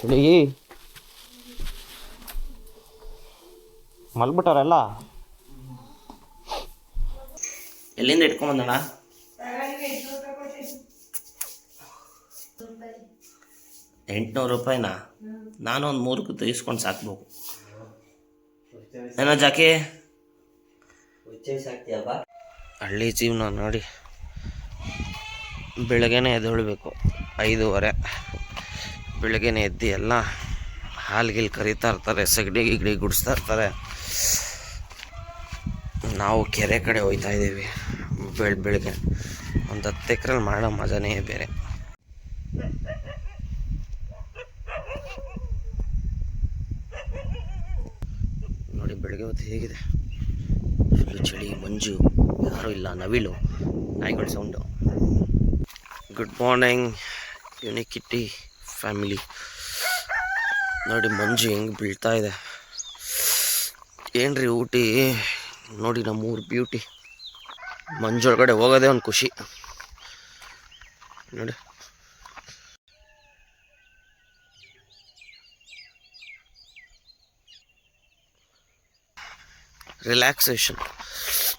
ಚಳಿ ಮಲ್ಬಿಟ್ಟಾರಲ್ಲ ಎಲ್ಲಿಂದ ಇಟ್ಕೊಂಬಂದಣ್ಣ? ಎಂಟ್ನೂರು ರೂಪಾಯಿನ? ನಾನು ಒಂದು ಮೂರಕ್ಕೆ ತೆಗಿಸ್ಕೊಂಡು ಸಾಕ್ಬೇಕು. ಏನೋ ಜಾಕಿ? ಹಳ್ಳಿ ಜೀವನ ನೋಡಿ. ಬೆಳಗ್ಗೆನೇ ಎದ್ದೇಳಬೇಕು. ಐದೂವರೆ. ಬೆಳಗ್ಗೆನೇ ಎದ್ದು ಎಲ್ಲ ಹಾಲ್ಗಿಲ್ ಗೀಲ್ ಕರಿತಾ ಇರ್ತಾರೆ ಸಗಡಿ ಗಿಗಡಿ ಗುಡಿಸ್ತಾ ಇರ್ತಾರೆ. ನಾವು ಕೆರೆ ಕಡೆ ಹೋಯ್ತಾ ಇದ್ದೀವಿ, ಬೆಳ್, ಬೆಳಗ್ಗೆ. ಒಂದು ಹತ್ತು ಎಕ್ರಲ್ಲಿ ಮಾಡೋ ಮಜಾನೇ ಬೇರೆ. ನೋಡಿ, ಬೆಳಗ್ಗೆ ಹೊತ್ತು ಹೇಗಿದೆ? ಫುಲ್ಲು ಚಳಿ, ಮಂಜು, ಯಾರೂ ಇಲ್ಲ, ನವಿಲು, ನಾಯಿಗಳ ಸೌಂಡು ಗುಡ್ ಮಾರ್ನಿಂಗ್ ಯುನಿಕಿಟಿ ಫ್ಯಾಮಿಲಿ ನೋಡಿ ಮಂಜು ಹೆಂಗೆ ಬೀಳ್ತಾ ಇದೆ. ಏನ್ರಿ ಊಟಿ? ನೋಡಿ ನಮ್ಮೂರು ಬ್ಯೂಟಿ ಮಂಜು ಒಳಗಡೆ ಹೋಗೋದೆ ಒಂದು ಖುಷಿ. ನೋಡಿ. ರಿಲ್ಯಾಕ್ಸೇಷನ್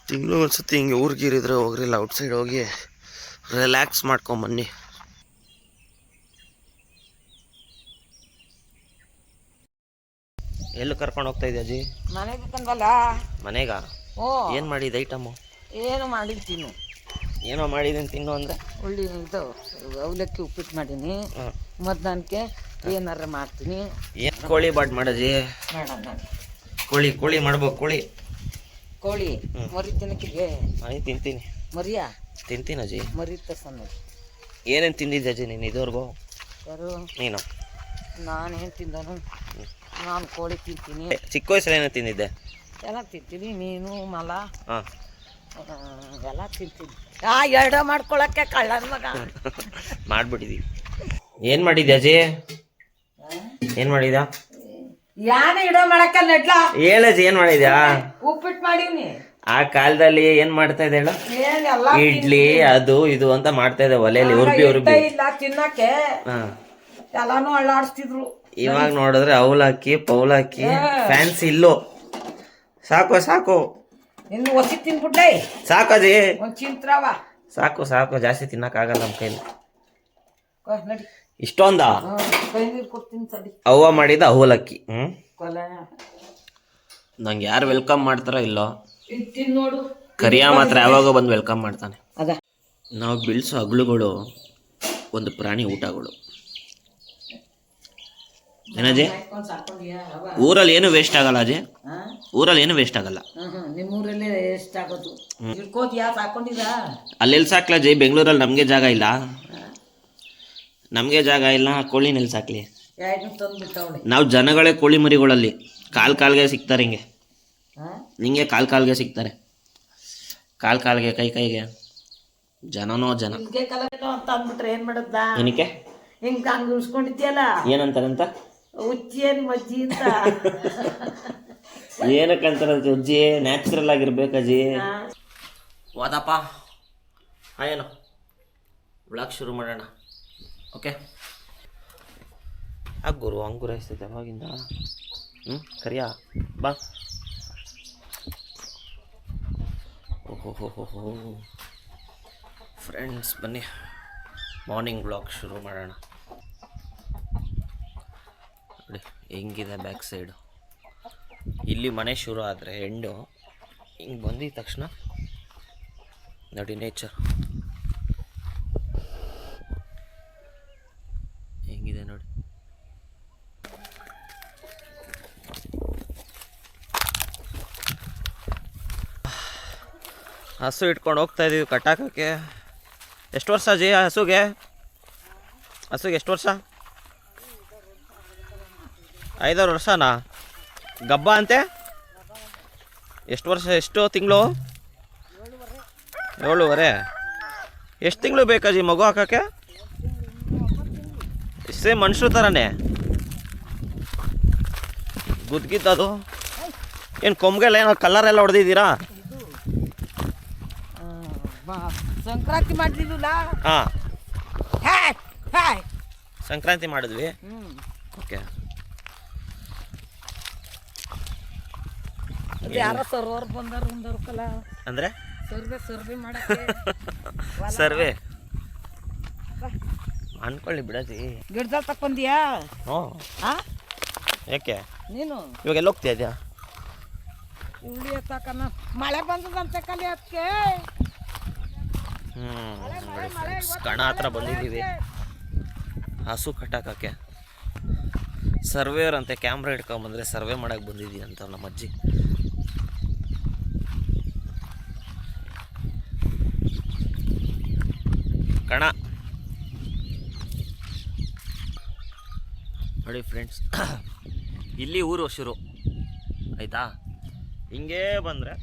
ತಿಂಗಳು ಒಂದ್ಸತಿ ಹಿಂಗೆ ಊರಿಗೆ ಇರಿದ್ರೆ ಹೋಗ್ರಿಲ್ಲ ಔಟ್ಸೈಡ್ ಹೋಗಿ ರಿಲ್ಯಾಕ್ಸ್ ಮಾಡ್ಕೊಂಬನ್ನಿ ಎಲ್ಲಿ ಕರ್ಕೊಂಡು ಹೋಗ್ತಾ ಇದ್ದೆ ಅಜ್ಜಿ? ಮನೆಗೆ ತಂದಲ್ಲ? ಮನೆಗ? ಓ. ಏನು ಮಾಡಿದ ಐಟಮು? ಏನು ತಿನ್ನು. ಏನೋ ಮಾಡಿದ್ದೀನಿ ತಿನ್ನು ಅಂದರೆ ಉಳ್ಳಿ ಇದು ಅವಲಕ್ಕಿ ಉಪ್ಪಿಟ್ಟು ಮಾಡೀನಿ. ಹಾಂ. ಮಧ್ಯಾಹ್ನಕ್ಕೆ ಏನಾರ ಮಾಡ್ತೀನಿ. ಏನು ಕೋಳಿ ಬಾಟ್ ಮಾಡಜ್ಜಿ ಬೇಡ ಕೋಳಿ ಕೋಳಿ ಮಾಡ್ಬೇಕು ಕೋಳಿ. ಕೋಳಿ. ಮರಿ ತಿನ್ನಕ್ಕಿಗೆ ನಾನು ತಿಂತೀನಿ. ಮರಿಯಾ? ತಿಂತೀನಿ ಅಜ್ಜಿ. ಮರಿ ತರ್ಸನ್ನು ಏನೇನು ತಿಂದಿದ್ದೆ ಅಜ್ಜಿ ನೀನು ಇದುವರೆಗೂ? ಯಾರು? ನೀನು. ನಾನೇನು ತಿಂದನು? ನಾನು ಕೋಳಿ ತಿಂತೀನಿ. ಚಿಕ್ಕ ವಯಸ್ಸಲ್ಲಿ ಏನೋ ತಿಂದಿದ್ದೆ? ಎಲ್ಲ ತಿಂತೀನಿ ಮೀನು ಮಲ. ಹಾಂ. ಎಲ್ಲ ತಿಂತೀನಿ. ಆ ಎರಡ ಮಾಡ್ಕೊಳಕ್ಕೆ ಕಳ್ಳನ ಮಗ. ಮಾಡ್ಬಿಟ್ಟಿದ್ದೀವಿ ಏನು ಮಾಡಿದ್ದೆ ಅಜ್ಜಿ ಏನು ಮಾಡಿದ್ಯಾ? ಯಾನ ಇಡ ಮಾಡಕ್ಕ ನೆಡ್ಲ? ಏನು ಮಾಡಿದ್ಯಾ? ಉಪ್ಪಿಟ್ಟು ಮಾಡೀನಿ. ಆ ಕಾಲದಲ್ಲಿ ಏನ್ ಮಾಡ್ತಾ ಇದ್ದೆ ಹೇಳು? ಏನ್ ಎಲ್ಲ ಇಡ್ಲಿ ಅದು ಇದು ಅಂತ ಮಾಡ್ತಾ ಇದ್ದೆ ಒಲೆಯಲ್ಲಿ ಉರ್ಬಿ ಉರ್ಬಿ. ಇಲ್ಲ ತಿನ್ನಕ್ಕೆ. ಎಲ್ಲಾನು ಅಳ್ಳಾಡಿಸ್ತಿದ್ರು. ಇವಾಗ ನೋಡಿದ್ರೆ ಅವಲಕ್ಕಿ ಪೌಲಕ್ಕಿ ಫ್ಯಾನ್ಸಿ ಇಲ್ಲೋ. ಸಾಕು ಸಾಕು. ಇನ್ನು ಒಸಿ ತಿನ್ಬಿಡ್ಲೇ. ಸಾಕು ಅದೇ ಒಂದು ಚಿಂತ್ರವ ಸಾಕು ಸಾಕು. ಜಾಸ್ತಿ ತಿನ್ನಕ್ಕಾಗಲ್ಲ ನಮ್ಮ ಕೈಲಿ. ಇಷ್ಟೊಂದಾ ನಡಿ. ಇಷ್ಟೊಂದ? ಕೈ ನೀರು ಕೊಡ್ತೀನಿ ತಡಿ ಅವ್ವ ಮಾಡಿದ ಅವಲಕ್ಕಿ ಹ್ಞೂ ನಂಗೆ ಯಾರು ವೆಲ್ಕಮ್ ಮಾಡ್ತಾರೋ ಇಲ್ಲೋ. ತಿನ್ ನೋಡು. ಕರಿಯ ಮಾತ್ರ ಯಾವಾಗ ಬಂದು ವೆಲ್ಕಮ್ ಮಾಡ್ತಾನೆ. ಅದ. ನಾವು ಬೆಳೆಸೋ ಹಗ್ಳುಗಳು ಒಂದು ಪ್ರಾಣಿ ಊಟಗಳು. ಏನಜಿ ಊರಲ್ಲಿ ಏನು ವೇಸ್ಟ್ ಆಗಲ್ಲ ಅಜೆ ಊರಲ್ಲಿ ಏನು ವೇಸ್ಟ್ ಆಗಲ್ಲ. ಹ್ಮ್ ಹ್ಮ್ ಆಗೋದು. ಅಲ್ಲೆಲ್ಲಿ ಸಾಕ್ಲ ಜೈ ಬೆಂಗಳೂರಲ್ಲಿ ನಮಗೆ ಜಾಗ ಇಲ್ಲ. ನಮಗೆ ಜಾಗ ಇಲ್ಲ ಕೋಳಿ ನೆಲ್ಸಾಕ್ಲಿ ನಾವು ಜನಗಳೇ ಕೋಳಿ ಮರಿಗಳಲ್ಲಿ. ಕಾಲ್ ಕಾಲ್ಗೆ ಸಿಗ್ತಾರೆ ಹಿಂಗೆ. ನಿಂಗೆ ಹಿಂಗೆ ಕಾಲ್ ಕಾಲ್ಗೆ ಸಿಗ್ತಾರೆ. ಕಾಲ್ ಕಾಲ್ಗೆ ಕೈ ಕೈಗೆ. ಜನನೋ ಜನ. ಅಂತ ಅಂದ್ಬಿಟ್ರೆ ಏನ್ ಮಾಡುತ್ತಾ ಏನಕ್ಕೆ? ಹಿಂಗ್ ಹಂಗ ಉಳ್ಸ್ಕೊಂಡಿದ್ಯಲ್ಲ ಏನಂತಾರಂತ? ಉಚ್ಚೇನ್ ಮಜ್ಜಿ ಅಂತ. ಏನಕ್ಕಂತಾರಂತ ಅಜ್ಜಿ ನ್ಯಾಚುರಲ್ ಆಗಿರ್ಬೇಕು ಅಜ್ಜಿ? ವಾದಪ್ಪ ಏನು? ಬ್ಲಾಗ್ ಶುರು ಮಾಡೋಣ. ಓಕೆ ಆ ಗುರು ಅಂಗುರೈಸ್ತೈತೆ ಅವಾಗಿಂದ ಹ್ಞೂ ಕರಿಯಾ? ಬಾ. ಓಹೋ ಹೋ ಹೋ ಫ್ರೆಂಡ್ಸ್ ಬನ್ನಿ. ಮಾರ್ನಿಂಗ್ ಬ್ಲಾಗ್ ಶುರು ಮಾಡೋಣ ನೋಡಿ ಹೆಂಗಿದೆ ಬ್ಯಾಕ್ ಸೈಡು ಇಲ್ಲಿ ಮನೆ ಶುರು ಆದರೆ ಹೆಣ್ಣು ಹಿಂಗೆ ಬಂದಿದ ತಕ್ಷಣ ನೋಡಿ ನೇಚರ್ ಹೆಂಗಿದೆ ನೋಡಿ. ಹಸು ಇಟ್ಕೊಂಡು ಹೋಗ್ತಾ ಇದೀವಿ ಕಟ್ಟಾಕೋಕ್ಕೆ. ಎಷ್ಟು ವರ್ಷ ಜಿ ಹಸುಗೆ? ಹಸುಗೆ ಎಷ್ಟು ವರ್ಷ? ಐದಾರು ವರ್ಷನಾ? ಗಬ್ಬ ಅಂತೆ? ಎಷ್ಟು ವರ್ಷ ಎಷ್ಟು ತಿಂಗಳು? ಏಳುವರೆ. ಎಷ್ಟು ತಿಂಗಳು ಬೇಕಾಜಿ ಮಗು ಹಾಕೋಕ್ಕೆ? ಸೇಮ್ ಮನುಷ್ಯರ ಥರನೇ ಗುದ್ಗಿದ್ದದು ಏನು ಕೊಂಬೆಲ್ಲ ಏನೋ ಕಲರ್ ಎಲ್ಲ ಹೊಡೆದಿದ್ದೀರಾ. ಸಂಕ್ರಾಂತಿ ಮಾಡಿದ್ವಿಲ್ಲ ಹಾಂ. ಸಂಕ್ರಾಂತಿ ಮಾಡಿದ್ವಿ. ಓಕೆ. ಯಾರೋ ಸರ್ವರ್ ಬಂದಾರ ಅಂದರೆ? ಸರ್ವೆ ಸರ್ವೆ ಮಾಡಕ್ಕೆ. ಸರ್ವೆ. ಅನ್ಕೊಳ್ಳಿ ಬಿಡದಿ. ಗಿಡದಲ್ಲಿ ತಕ್ಕೊಂಡಿಯಾ ಹ್ಞೂ. ಆ? ಯಾಕೆ? ನೀನು? ಇವಾಗ ಎಲ್ಲ ಹೋಗ್ತಾ ಇದೆಯಾ ಉಳಿ ಎತ್ತಕನ. ಮಳೆ ಬಂದದಂತೆ ಕಲಿ ಅದಕ್ಕೆ ಹ್ಞೂ ಕಣ ಹತ್ರ ಬಂದಿದ್ದೀವಿ. ಹಸು ಕಟ್ಟಾಕಕ್ಕೆ. ಸರ್ವೇರ್ ಅಂತೆ ಕ್ಯಾಮ್ರಾ ಹಿಡ್ಕೊಂಬಂದ್ರೆ ಸರ್ವೆ ಮಾಡಕ್ಕೆ ಬಂದಿದ್ದೀವಿ ಅಂತ ನಮ್ಮ ಅಜ್ಜಿ. ಕಣ. ನೋಡಿ ಫ್ರೆಂಡ್ಸ್ ಇಲ್ಲಿ ಊರು ಶುರು. ಆಯಿತಾ? ಹಿಂಗೇ ಬಂದರೆ,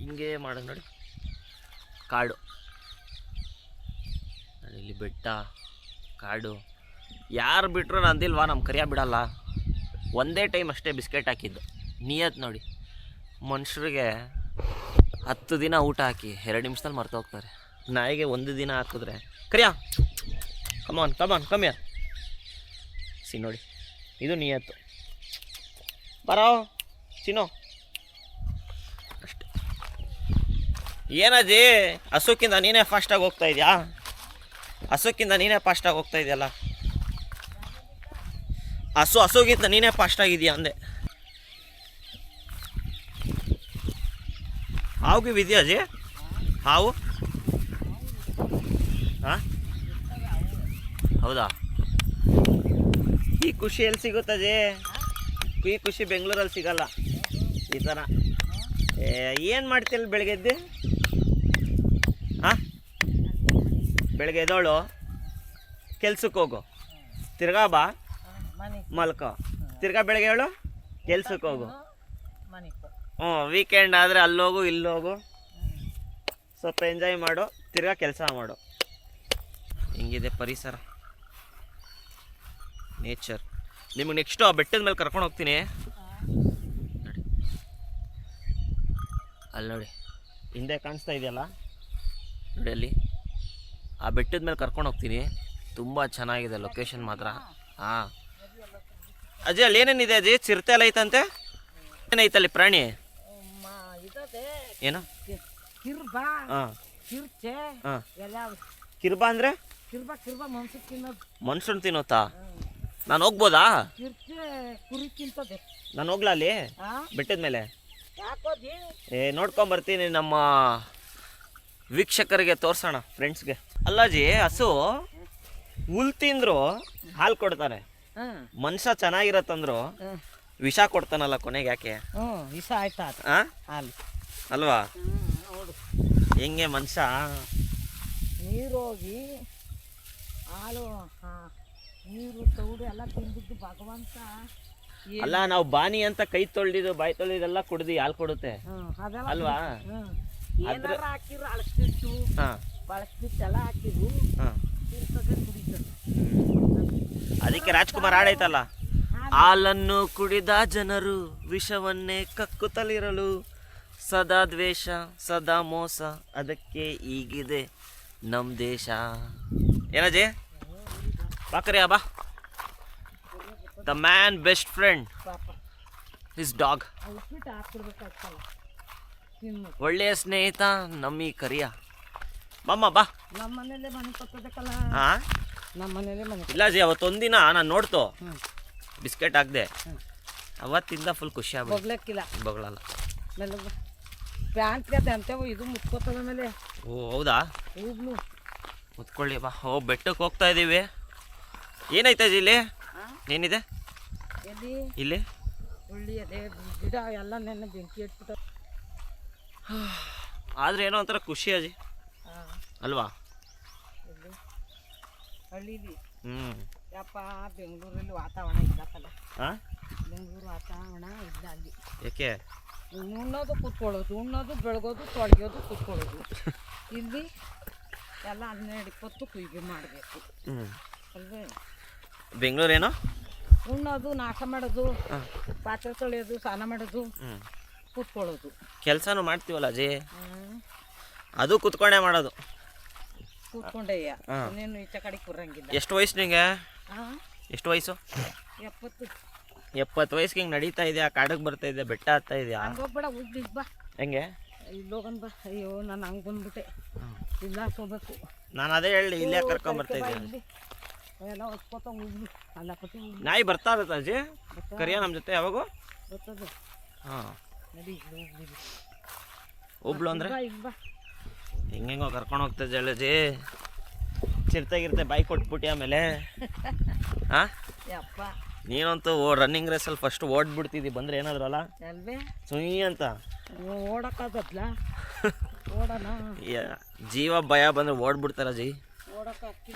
ಹಿಂಗೇ ಮಾಡೋದು ನೋಡಿ. ಕಾಡು. ಇಲ್ಲಿ ಬೆಟ್ಟ, ಕಾಡು. ಯಾರು ಬಿಟ್ಟರು ನಂದಿಲ್ವಾ? ನಮ್ಮ ಕರಿಯ ಬಿಡಲ್ಲ. ಒಂದೇ ಟೈಮ್ ಅಷ್ಟೇ ಬಿಸ್ಕೆಟ್ ಹಾಕಿದ್ದು. ನಿಯತ್ ನೋಡಿ. ಮನುಷ್ಯರಿಗೆ ಹತ್ತು ದಿನ ಊಟ ಹಾಕಿ, ಎರಡು ನಿಮಿಷದಲ್ಲಿ ಮರ್ತು ಹೋಗ್ತಾರೆ. ನಾಯಿಗೆ ಒಂದು ದಿನ ಹಾಕಿದ್ರೆ. Kariya. Come on come on ಕಮ್ಯ ಸಿ ನೋಡಿ. ಇದು ನಿಯತ್ತು. ಬರೋ. ಸಿನೋ ಅಷ್ಟೆ. ಏನಜ್ಜಿ? ಹಸುಕ್ಕಿಂತ ನೀನೇ ಫಾಸ್ಟಾಗಿ ಹೋಗ್ತಾ ಇದೆಯಾ? ಹಸುಕ್ಕಿಂತ ನೀನೇ ಫಾಸ್ಟಾಗಿ ಹೋಗ್ತಾ ಇದೆಯಲ್ಲ? ಹಸು ಹಸುಗಿಂತ ನೀನೇ ಫಾಸ್ಟಾಗಿದೆಯಾ ಅಂದೆ. ಹಾವು ಇದೆಯಾ ಅಜ್ಜಿ? ಹಾವು? ಹೌದಾ? ಈ ಖುಷಿ ಎಲ್ಲಿ ಸಿಗುತ್ತದೆ ಈ ಖುಷಿ ಬೆಂಗಳೂರಲ್ಲಿ ಸಿಗಲ್ಲ. ಈ ಥರ. ಏನು ಮಾಡ್ತಿಲ್ಲ ಬೆಳಗ್ಗೆ ಎದ್ದು? ಹಾಂ ಬೆಳಗ್ಗೆ ಎದ್ದೋಳು. ಕೆಲ್ಸಕ್ಕೆ ಹೋಗು. ತಿರ್ಗಾ ಬಾ. ಮಲ್ಕೋ. ತಿರ್ಗಾ ಬೆಳಗ್ಗೆ ಹೇಳು? ಕೆಲ್ಸಕ್ಕೆ ಹೋಗು. ಹ್ಞೂ ವೀಕೆಂಡ್ ಆದರೆ ಅಲ್ಲೋಗು ಇಲ್ಲೋಗು ಸ್ವಲ್ಪ ಎಂಜಾಯ್ ಮಾಡು. ತಿರ್ಗಾ ಕೆಲಸ ಮಾಡು. ಹಿಂಗಿದೆ ಪರಿಸರ. ನೇಚರ್ ನಿಮಗೆ ನೆಕ್ಸ್ಟು ಆ ಬೆಟ್ಟದ ಮೇಲೆ ಕರ್ಕೊಂಡು ಹೋಗ್ತೀನಿ. ನೋಡಿ. ಅಲ್ಲಿ ನೋಡಿ. ಹಿಂದೆ ಕಾಣಿಸ್ತಾ ಇದೆಯಲ್ಲ? ನೋಡಿ ಅಲ್ಲಿ. ಆ ಬೆಟ್ಟದ ಮೇಲೆ ಕರ್ಕೊಂಡು ಹೋಗ್ತೀನಿ. ತುಂಬ ಚೆನ್ನಾಗಿದೆ ಲೊಕೇಶನ್ ಮಾತ್ರ. ಹಾಂ. ಅಜಯ್ ಅಲ್ಲಿ ಏನೇನಿದೆ ಅಜಯ್? ಚಿರತೆ ಎಲ್ಲ ಐತಂತೆ? ಏನೈತಲ್ಲಿ ಪ್ರಾಣಿ? ಏನು? ಹಾಂ. ಕಿರ್ಚೆ ಹಾಂ. ಎಲ್ಲ ಕಿರ್ಬ ಅಂದ್ರೆ? ಕಿರ್ಬ ಕಿರ್ಬ ಮನ್ಸು ತಿನ್ನೋದು. ಮನುಷ್ಯನ್ ತಿನ್ನೋತಾ? ನಾನು ಹೋಗ್ಬೋದಾ? ಕಿರ್ಚೆ ಕುರಿ ತಿಂತದೆ. ನಾನು ಹೋಗ್ಲಾ ಅಲ್ಲಿ? ಬೆಟ್ಟದ ಮೇಲೆ? ಏ ಏ ನೋಡ್ಕೊಂಬರ್ತೀನಿ ನಮ್ಮ ವೀಕ್ಷಕರಿಗೆ ತೋರ್ಸೋಣ ಫ್ರೆಂಡ್ಸ್ಗೆ ಅಲ್ಲಾಜಿ ಹಸು ಹುಲ್ ತಿಂದ್ರು ಹಾಲು ಕೊಡ್ತಾರೆ ಹಾಂ. ಮನುಷ್ಯ ಚೆನ್ನಾಗಿರತ್ತಂದ್ರು ಹಾಂ. ವಿಷ ಕೊಡ್ತಾನಲ್ಲ ಕೊನೆಗೆ ಯಾಕೆ? ಹ್ಞೂ ಆಯ್ತಾ ಆ? ಹಾಲು. ಅಲ್ವಾ? ಹ್ಞೂ ನೋಡು. ಹೆಂಗೆ ಮನುಷ್ಯ? ನೀರೋಗಿ ಹಾಲು ಹಾಂ ನೀರು ತೌಡು ಎಲ್ಲ ತಿಂದಿದ್ದು ಭಗವಂತ. ಅಲ್ಲ ನಾವು ಬಾನಿ ಅಂತ ಕೈ ತೊಳ್ದಿದ್ದು ಬಾಯಿ ತೊಳ್ದಿದೆಲ್ಲ ಕುಡ್ದು ಹಾಲು ಕೊಡುತ್ತೆ. ಅಲ್ವಾ. ಏನಾರ ಹಾಕಿರು ಎಲ್ಲ ಹಾಕಿದ್ರು ಅದಕ್ಕೆ ರಾಜ್ಕುಮಾರ್ ಆಡೈತಲ್ಲ ಹಾಲನ್ನು ಕುಡಿದ ಜನರು ವಿಷವನ್ನೇ ಕಕ್ಕುತ್ತಲಿರಲು ಸದಾ ದ್ವೇಷ ಸದಾ ಮೋಸ ಅದಕ್ಕೆ ಈಗಿದೆ ನಮ್ ದೇಶ. ಏನಜೆ ಬಾಕರಿ ಬಾ. The man best friend is dog ಒಳ್ಳೆಯ ಸ್ನೇಹಿತ ನಮ್ಮಿ ಕರಿಯ. ಮಮ್ಮ ಬಾ. ನಮ್ಮ ಹಾ ನಮ್ಮ ಇಲ್ಲ ಜಿ ಅವತ್ತೊಂದಿನ ನಾನು ನೋಡ್ತು. ಬಿಸ್ಕೆಟ್ ಹಾಕ್ದೆ. ಅವತ್ತಿಂದ ಫುಲ್ ಖುಷಿ ಆಗ್ಬೋದು ಬಗ್ಲಕ್ಕಿಲ್ಲ. ಬಗಳಲ್ಲ ಪ್ಯಾಂಟ್ ಪ್ಯಾಂಟ್ಗೆ ಅಂತೇವು ಇದು ಮುತ್ಕೋತದ ಮೇಲೆ ಓ ಹೌದಾ? ಹೂಗ್ಲು. ಮುತ್ಕೊಳ್ಳಿ ಬಾ. ಓ ಬೆಟ್ಟಕ್ಕೆ ಹೋಗ್ತಾ ಇದ್ದೀವಿ ಏನೈತೆ ಅಜ್ಜಿ ಇಲ್ಲಿ? ಏನಿದೆ? ಎಲ್ಲಿ? ಇಲ್ಲಿ? ಉಳ್ಳಿ ಅದೇ ಗಿಡ ಎಲ್ಲ ನೆನ್ನೆ ಬೆಂಕಿ ಇಟ್ಬಿಟ್ಟ ಆದ್ರೆ ಏನೋ ಒಂಥರ ಖುಷಿ ಅಜಿ. ಹಾಂ ಅಲ್ವಾ? ಹಳ್ಳಿಲಿ. ಹ್ಞೂ ಯಪ್ಪ ಬೆಂಗಳೂರಲ್ಲಿ ವಾತಾವರಣ ಇದ್ದಕ್ಕಲ್ಲ ಹಾಂ ಬೆಂಗಳೂರು ವಾತಾವರಣ ಇಲ್ಲ ಅಲ್ಲಿ. ಯಾಕೆ? ಉಣ್ಣೋದು ಕೂತ್ಕೊಳ್ಳೋದು ಉಣ್ಣೋದು ಬೆಳಗೋದು ತೊಳೆಯೋದು ಕೂತ್ಕೊಳ್ಳೋದು. ಇಲ್ಲಿ ಎಲ್ಲ ಹನ್ನೆರಡು ಇಪ್ಪತ್ತು ಕುಯ್ಗೆ ಮಾಡಬೇಕು. ಅಲ್ವೇ? ಬೆಂಗಳೂರೇನೋ? ಉಣ್ಣೋದು ನಾಶ ಮಾಡೋದು ಪಾತ್ರೆ ತೊಳೆಯೋದು ಸ್ನಾನ ಮಾಡೋದು ಕೂತ್ಕೊಳ್ಳೋದು. ಕೆಲಸನೂ ಮಾಡ್ತೀವಲ್ಲ ಅಜಯ್? ಅದು ಕುತ್ಕೊಂಡೇ ಮಾಡೋದು. ಕೂತ್ಕೊಂಡೆಯ್ಯ. ನೀನು ಈಚೆ ಕಡೆ ಕೂರಂಗಿಲ್ಲ. ಎಷ್ಟು ವಯಸ್ಸು ನಿಂಗೆ? ಎಷ್ಟು ವಯಸ್ಸು? ಎಪ್ಪತ್ತು. ಎಪ್ಪತ್ತು ವಯಸ್ಸಿಗೆ ಹಿಂಗೆ ನಡೀತಾ ಇದೆಯಾ? ಕಾಡಕ್ಕೆ ಬರ್ತಾ ಇದೆಯಾ? ಬೆಟ್ಟ ಹತ್ತಾ ಇದೆಯಾ? ಹಂಗೋಗ್ಬೇಡ ಉದ್ದಿ ಬಾ. ಹೆಂಗೆ? ಇಲ್ಲೋಗನ್ ಬಾ. ಅಯ್ಯೋ ನಾನು ಹಂಗೆ ಬಂದ್ಬಿಟ್ಟೆ. ಇಲ್ಲ ಹೋಗ್ಬೇಕು? ನಾನು ಅದೇ ಹೇಳಿ ಇಲ್ಲೇ ಕರ್ಕೊಂಡ್ ಬರ್ತಾ ಇದ್ದೀನಿ ಎಲ್ಲ ಅಲ್ಲ ಕೊಟ್ಟು ನಾಯಿ ಬರ್ತಾ ಇರುತ್ತೆ ಅಜ್ಜಿ? ಕರಿಯ ನಮ್ಮ ಜೊತೆ ಯಾವಾಗ? ಬರ್ತದೆ. ಹಾಂ. ನಡಿ ಒಬ್ಳು ಅಂದ್ರೆ? ಹೆಂಗೆಂಗೋ ಕರ್ಕೊಂಡು ಹೋಗ್ತಾ ಜಲಜಿ ಚಿರ್ತಾಗಿರುತ್ತೆ ಬಾಯಿ ಕೊಟ್ಬಿಟ್ಟು ಆಮೇಲೆ? ಹಾಂ? ಯಪ್ಪ. ನೀನಂತೂ ಓ ರನ್ನಿಂಗ್ ರೇಸಲ್ಲಿ ಫಸ್ಟ್ ಓಡ್ಬಿಡ್ತಿದ್ದಿ ಬಂದ್ರೆ ಏನಾದ್ರು ಅಲ್ಲ ಅಲ್ವೇ? ಸುಯ್ ಅಂತ. ಓಡಕ್ಕಾಗತ್ಲ? ಓಡೋಣ ಜೀವ ಭಯ ಬಂದ್ರೆ ಓಡ್ಬಿಡ್ತಾರ ಜಿ.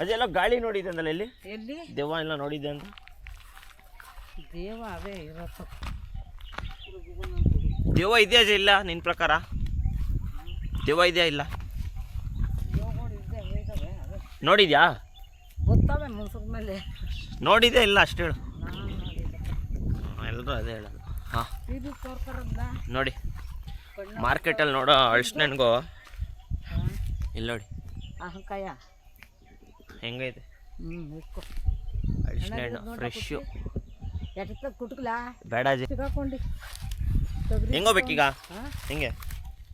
ಅದೆಲ್ಲ ಗಾಳಿ ನೋಡಿದೆ ಅಂದಲ್ಲ ಇಲ್ಲಿ ಎಲ್ಲಿ? ದೆವ್ವ ಎಲ್ಲ ನೋಡಿದ್ದೆ ಅಂತ. ದೇವ ಅದೇ ಇರತ್ತ. ದೆವ್ವ ಇದೆಯಾ ಜ ಇಲ್ಲ ನಿನ್ನ ಪ್ರಕಾರ? ದೇವ ಇದೆಯಾ ಇಲ್ಲ? ನೋಡಿದ್ಯಾ? ಗೊತ್ತಾವೆ ಮುನ್ಸದ ಮೇಲೆ. ನೋಡಿದ್ಯಾ ಇಲ್ಲ ಅಷ್ಟು ಹೇಳು. ನಾನು ಎಲ್ಲರೂ ಅದೇ ಹೇಳೋದು. ಹಾಂ. ನೋಡಿ. ಮಾರ್ಕೆಟಲ್ಲಿ ನೋಡೋ ಅಳ್ಸ್ನನ್ಗು ಇಲ್ಲಿ ನೋಡಿ. ಹೆಂಗೈತೆ? ಇಟ್ಕೊ. ಅಳ್ಸ್ನಣ್ಣು ಫ್ರೆಶ್ಶು ಎಟ್ಟ ಕುಟ್ಕಲ? ಬೇಡ ಅಜ್ಜಿ. ಸಿಗಾಕೊಂಡು. ತೊಗರಿ ಹೆಂಗೋಬೇಕೀಗ ಹೆಂಗೆ?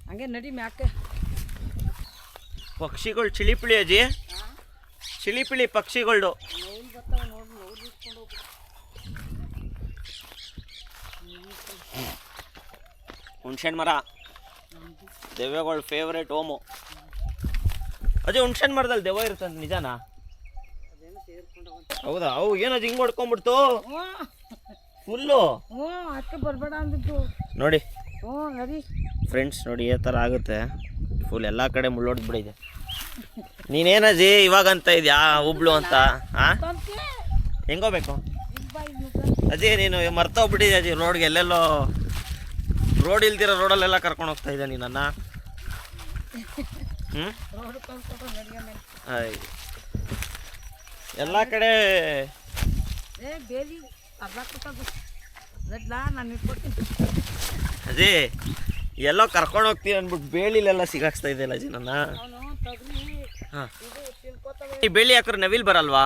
ಹಂಗೆ ನಡಿ ಮ್ಯಾಕೆ ಪಕ್ಷಿಗಳು ಚಿಳಿಪಿಳಿ ಅಜ್ಜಿ. ಚಿಳಿಪಿಳಿ ಪಕ್ಷಿಗಳು ನೋವು ಬರ್ತಾವ ನೋಡಿ ನೋವು ಇಟ್ಕೊಂಡು ಹೋಗ್ಬಿಡು ಹುಣ್ಸೆಹಣ್ಣು ಮರ. ದೆವ್ವಗಳ ಫೇವ್ರೇಟ್ ಓಮು. ಅದೇ ಹುಣ್ಸೆಹಣ್ಣು ಮರದಲ್ಲಿ ದೆವ್ವ ಇರುತ್ತೆ ನಿಜಾನಾ? ಹೌದಾ? ಅವು ಏನದು ಹಿಂಗೆ ಹೊಡ್ಕೊಂಡ್ಬಿಡ್ತು? ಫುಲ್ಲು ಹ್ಞೂ ಅದಕ್ಕೆ ಬರಬೇಡ ಅಂದಿದ್ದು. ನೋಡಿ. ಹ್ಞೂ ಫ್ರೆಂಡ್ಸ್ ನೋಡಿ ಈ ಥರ ಆಗುತ್ತೆ. ಫುಲ್ ಎಲ್ಲ ಕಡೆ ಮುಳ್ಳೋಡ್ಬಿಡಿದೆ ನೀನೇನಜ್ಜಿ ಇವಾಗ ಅಂತ ಇದೆಯಾ ಹುಬ್ಳು ಅಂತ? ಹಾಂ ಹೆಂಗೋಬೇಕು? ಅಜಿ ನೀನು ಮರ್ತೋಗ್ಬಿಟ್ಟಿದ್ಯಾ ಅಜ್ಜಿ ರೋಡ್ಗೆ ಎಲ್ಲೆಲ್ಲೋ? ರೋಡ್ ಇಲ್ದಿರೋ ರೋಡಲ್ಲೆಲ್ಲ ಕರ್ಕೊಂಡು ಹೋಗ್ತಾ ಇದ್ದೆ ನನ್ನ? ಹ್ಞೂ. ಎಲ್ಲ ಕಡೆ ಅಜ್ಜಿ ಎಲ್ಲೋ ಕರ್ಕೊಂಡು ಹೋಗ್ತೀನಿ ಅಂದ್ಬಿಟ್ಟು ಬೇಳಿಲೆಲ್ಲ ಸಿಗಾಕ್ಸ್ತಾ ಇದೆಯಲ್ಲ ಅಜ್ಜಿ ನನ್ನ? ಹಾಂ. ಈ ಬೇಳಿ ಹಾಕ್ರೆ ನವಿಲ್ ಬರಲ್ವಾ?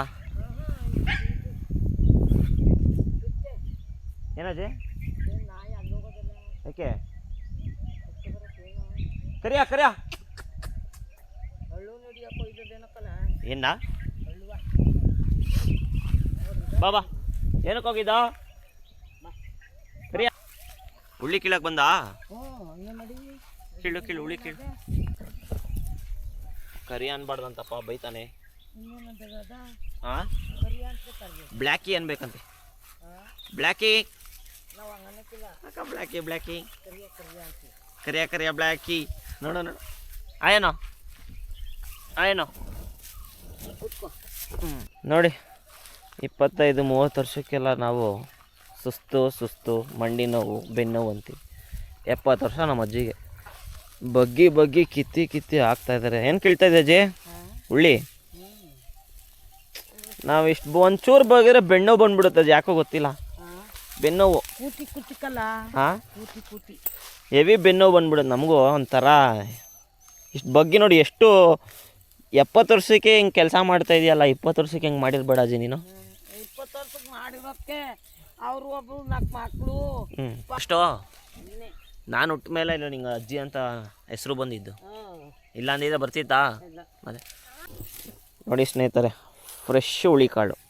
ಹೋಗೋದಿಲ್ಲ ಯಾಕೆ? ಕರಿಯ ಕರಿಯ. ಏನ ಬಾಬಾ ಏನಕ್ಕೆ ಹೋಗಿದ್ದ? ಕರಿಯ. ಉಳ್ಳಿ ಕೀಳಕ್ ಬಂದ? ಕೀಳು ಕೀಳು ಉಳ್ಳಿ ಕೀಳು. ಕರಿ ಅನ್ಬಾರ್ದಂತಪ್ಪ, ಬೈತಾನೆ. ಹಾಂ ಬ್ಲ್ಯಾಕಿ ಅನ್ಬೇಕಂತೆ. ಬ್ಲ್ಯಾಕಿ ನಾವು ಹಂಗನ್ನಕ್ಕಿಲ್ಲ ಅಕ್ಕ ಬ್ಲ್ಯಾಕಿ ಬ್ಲ್ಯಾಕಿ ಕರಿಯ ಕರಿಯ ಅಂತೀವಿ ಕರಿಯ ಕರಿಯ ಬ್ಲ್ಯಾಕಿ ನೋಡು ನೋಡು. ಆಯೇನೋ? ಆಯೇನೋ? ಕೂತ್ಕೊ. ನೋಡಿ ಇಪ್ಪತ್ತೈದು ಮೂವತ್ತು ವರ್ಷಕ್ಕೆಲ್ಲ ನಾವು ಸುಸ್ತು ಸುಸ್ತು ಮಂಡಿ ನೋವು ಬೆನ್ನೋವು ನೋವು ಅಂತೀವಿ. ಎಪ್ಪತ್ತು ವರ್ಷ ನಮ್ಮ ಅಜ್ಜಿಗೆ. ಬಗ್ಗಿ ಬಗ್ಗಿ ಕಿತ್ತಿ ಕಿತ್ತಿ ಹಾಕ್ತಾ ಇದ್ದಾರೆ ಏನು ಕೇಳ್ತಾ ಇದೆ ಅಜ್ಜಿ? ಉಳ್ಳಿ ನಾವು ಇಷ್ಟು ಒಂಚೂರು ಬಗ್ಗಿದ್ರೆ ಬೆನ್ನೋವು ಬಂದ್ಬಿಡುತ್ತೆ ಅದು ಯಾಕೋ ಗೊತ್ತಿಲ್ಲ. ಬೆನ್ನೋವು ಕೂತಿ ಕೂತಿಕ್ಕಲ್ಲ ಹಾಂ? ಕೂತಿ ಕೂತಿ. ಹೆವಿ ಬೆನ್ನೋವು ಬಂದ್ಬಿಡುತ್ತೆ ನಮಗೂ ಒಂಥರ. ಇಷ್ಟು ಬಗ್ಗೆ ನೋಡಿ ಎಷ್ಟು ಎಪ್ಪತ್ತು ವರ್ಷಕ್ಕೆ ಹಿಂಗೆ ಕೆಲಸ ಮಾಡ್ತಾ ಇದೆಯಲ್ಲ ಇಪ್ಪತ್ತು ವರ್ಷಕ್ಕೆ ಹಿಂಗೆ ಮಾಡಿರ್ಬೇಡ ಅಜ್ಜಿ ನೀನು. ಇಪ್ಪತ್ತು ವರ್ಷಕ್ಕೆ ಮಾಡಿರೋಕ್ಕೆ ಅವರು ಒಬ್ಬರು ನಾಲ್ಕು ಮಕ್ಕಳು ಅಷ್ಟೋ ನಾನು ಹುಟ್ಟ ಮೇಲೆ ಇಲ್ಲ ನಿಂಗೆ ಅಜ್ಜಿ ಅಂತ ಹೆಸರು ಬಂದಿದ್ದು. ಇಲ್ಲ ಅಂದಿದ್ರೆ ಬರ್ತಿತ್ತಾ? ಅದೇ. ನೋಡಿ ಸ್ನೇಹಿತರೆ ಫ್ರೆಶ್ ಹುಳಿಕಾಳು ಹ್ಞೂ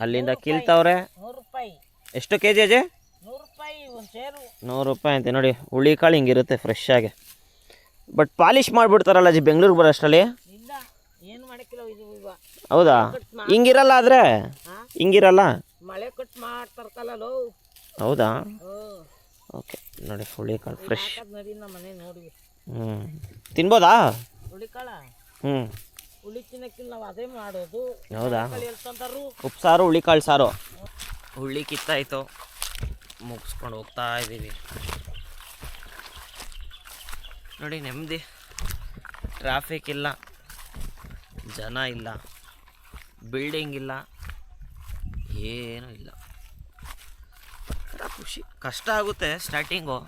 ಅಲ್ಲಿಂದ ಕೀಳ್ತಾವ್ರೆ. ನೂರು ರೂಪಾಯಿ. ಎಷ್ಟು ಕೆ ಜಿ ಅಜೆ ನೂರು ರೂಪಾಯಿ ಒಂದು ಸೇರು. ನೂರು ರೂಪಾಯಿ ಅಂತೆ ನೋಡಿ ಹುಳಿ ಕಾಳು ಹಿಂಗಿರುತ್ತೆ ಫ್ರೆಶ್ ಆಗಿ. ಬಟ್ ಪಾಲಿಶ್ ಮಾಡಿಬಿಡ್ತಾರಲ್ಲ ಅಜ್ಜಿ ಬೆಂಗಳೂರಿಗೆ ಬರೋಷ್ಟರಲ್ಲಿ ಇಲ್ಲ ಏನು ಮಾಡಕ್ಕಿಲ್ಲ ಇದು ಇವ ಹೌದಾ? ಹಿಂಗಿರಲ್ಲ ಆದರೆ? ಹಾಂ? ಹಿಂಗಿರಲ್ಲ? ಮಳೆ ಹೌದಾ? ಓಕೆ ನೋಡಿ ಹುಳಿ ಕಾಳು ಫ್ರೆಶ್ ಹಾಕದ್ ನಡಿ ನಮ್ಮ ಮನೆ ನೋಡಿ. ಹ್ಞೂ ತಿನ್ಬೋದಾ? ಹುಳಿಕಾಳ ಹ್ಞೂ ಹುಳಿ ಕಾಳು ನಾವು ಅದೇ ಮಾಡೋದು. ಹೌದಾ? ಕಳಿ ಎಲ್ತಂತಾರು ಉಪ್ಸಾರು ಹುಳಿಕಾಳು ಸಾರು? ಹುಳಿ ಕಿತ್ತಾಯ್ತು. ಮುಗಿಸ್ಕೊಂಡು ಹೋಗ್ತಾ ಇದ್ದೀವಿ. ನೋಡಿ ನೆಮ್ಮದಿ. ಟ್ರಾಫಿಕ್ ಇಲ್ಲ. ಜನ ಇಲ್ಲ. ಬಿಲ್ಡಿಂಗ್ ಇಲ್ಲ. ಏನೂ ಇಲ್ಲ. ಖುಷಿ. ಕಷ್ಟ ಆಗುತ್ತೆ ಸ್ಟಾರ್ಟಿಂಗು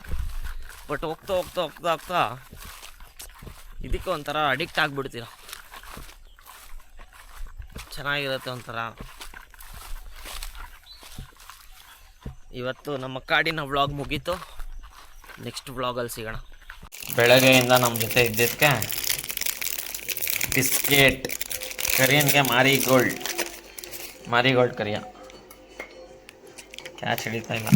ಬಟ್ ಹೋಗ್ತಾ ಹೋಗ್ತಾ ಹೋಗ್ತಾ ಹೋಗ್ತಾ ಇದಕ್ಕೆ ಒಂಥರ ಅಡಿಕ್ಟ್ ಆಗಿಬಿಡ್ತೀರ? ಚೆನ್ನಾಗಿರುತ್ತೆ ಒಂಥರ. ಇವತ್ತು ನಮ್ಮ ಕಾಡಿನ ವ್ಲಾಗ್ ಮುಗೀತು. ನೆಕ್ಸ್ಟ್ ವ್ಲಾಗಲ್ಲಿ ಸಿಗೋಣ. ಬೆಳಗ್ಗೆಯಿಂದ ನಮ್ಮ ಜೊತೆ ಇದ್ದಿದ್ದಕ್ಕೆ ಬಿಸ್ಕೆಟ್, ಕರಿಯನ್ಗೆ ಮಾರಿ ಗೋಲ್ಡ್ ಮಾರಿ ಗೋಲ್ಡ್ ಕರಿಯ. ಕ್ಯಾಚ್ ಹಿಡಿತಾ ಇಲ್ಲ.